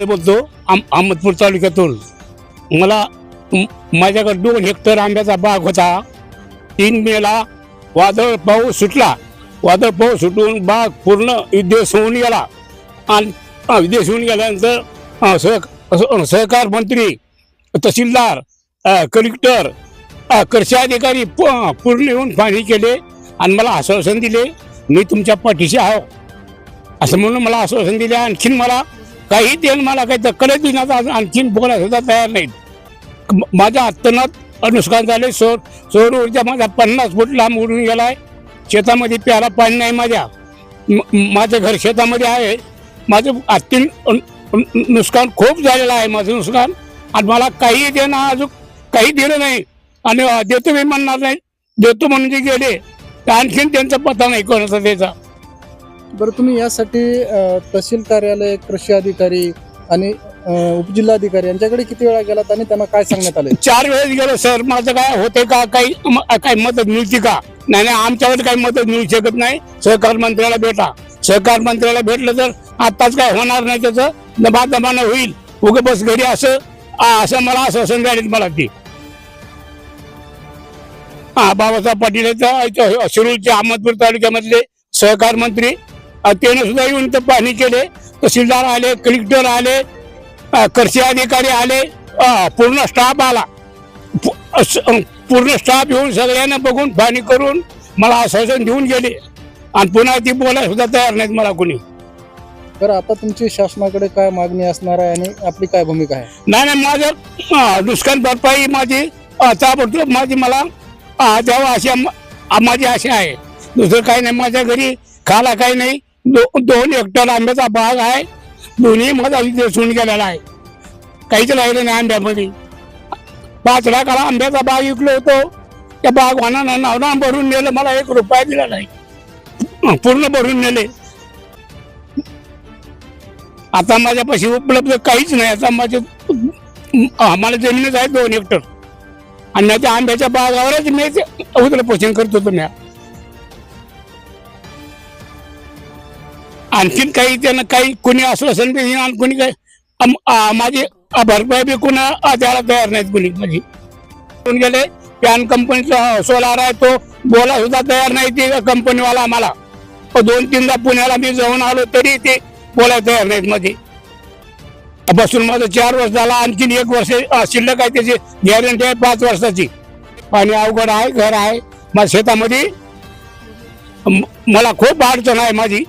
ते बोलतो आम अहमदपूर तालुक्यातून मला माझ्याकडे दोन हेक्टर आंब्याचा बाग होता. तीन मेला वादळ पाऊस सुटला. वादळ पाऊस सुटून बाग पूर्ण विदेश होऊन गेला. आणि विदेश होऊन गेल्यानंतर सह सहकार मंत्री तहसीलदार कलेक्टर कृषी अधिकारी पूर्ण येऊन पाणी केले आणि मला आश्वासन दिले मी तुमच्या पाठीशी आहो. असं म्हणून मला आश्वासन दिले. आणखीन मला काही देण मला काही दखल देण्याचा आज आणखीन बोलायला सुद्धा तयार नाहीत. माझ्या अत्तनात नुकसान झाले सौर सौर ऊर्जा माझा पन्नास फूट लांब उडून गेलाय. शेतामध्ये प्याला पाणी नाही माझ्या. माझं घर शेतामध्ये आहे. माझं अत्यंत नुकसान खूप झालेलं आहे माझं नुकसान आणि मला काही देणं अजून काही दिलं नाही. आणि देतो मी म्हणणार नाही. देतो म्हणून जे गेले. तर आणखीन त्यांचा पत्ता नाही कोणाचा त्याचा. बरं तुम्ही यासाठी अ, तहसील कार्यालय कृषी अधिकारी आणि अ, उपजिल्हाधिकारी यांच्याकडे किती वेळा गेलात आणि त्यांना काय सांगण्यात आले चार वेळेस गेलो सर. माझं काय होते का? काही म- काही मदत मिळते का? नाही नाही आमच्याकडे काही मदत मिळू शकत नाही. सहकार मंत्र्याला भेटा. सहकार मंत्र्याला भेटलं तर आताच काय होणार नाही त्याचं? दबा दबानं होईल. उगे बस घरी असं आ, असं मला असं गाडीत मला ती हा बाबासाहेब पाटील आहेत, शिरूरचे अहमदपूर तालुक्यामधले सहकार मंत्री. त्याने सुद्धा येऊन तर पाहणी केले. तहसीलदार आले कलेक्टर आले कृषी अधिकारी आले पूर्ण स्टाफ आला. पूर्ण स्टाफ येऊन सगळ्यांना बघून पाहणी करून मला आश्वासन देऊन गेले. आणि पुन्हा ती बोलायला सुद्धा तयार नाहीत मला कोणी. बरं आता तुमची शासनाकडे काय मागणी असणार आहे आणि आपली काय भूमिका आहे? नाही नाही माझं नुकसान भरपाई माझी ताबडतोब माझी मला द्यावं अशी माझी आशा आहे. दुसरं काही नाही माझ्या घरी खाला काही नाही. दो दोन हेक्टर आंब्याचा बाग आहे. दोन्ही माझा दिसून गेलेला आहे. काहीच राहिलं नाही आंब्यामध्ये. पाच लाखाला आंब्याचा बाग विकलो होतो. त्या बाग वाहनानं नावना भरून नेलं मला एक रुपया दिला नाही. पूर्ण भरून नेले. आता माझ्यापाशी उपलब्ध काहीच नाही. आता माझे आम्हाला जमीनच आहे दोन हेक्टर आणि त्या आंब्याच्या बागावरच मी ते पोषण करत होतो मी आणखीन काही त्यानं काही कोणी असं असेल आणि कोणी काही माझी भरपाई बी कोणा द्यायला तयार नाहीत कोणी माझी. कोण गेले? पॅन कंपनीचा सोलार आहे तो बोला सुद्धा तयार नाही ते कंपनीवाला आम्हाला. दोन तीनदा पुण्याला मी जाऊन आलो तरी ते बोलायला तयार नाहीत मध्ये बसून माझं चार वर्ष झाला आणखीन एक वर्ष शिल्लक आहे त्याची गॅरंटी आहे पाच वर्षाची. पाणी अवघड आहे घर आहे माझ्या शेतामध्ये. मला खूप अडचण आहे माझी.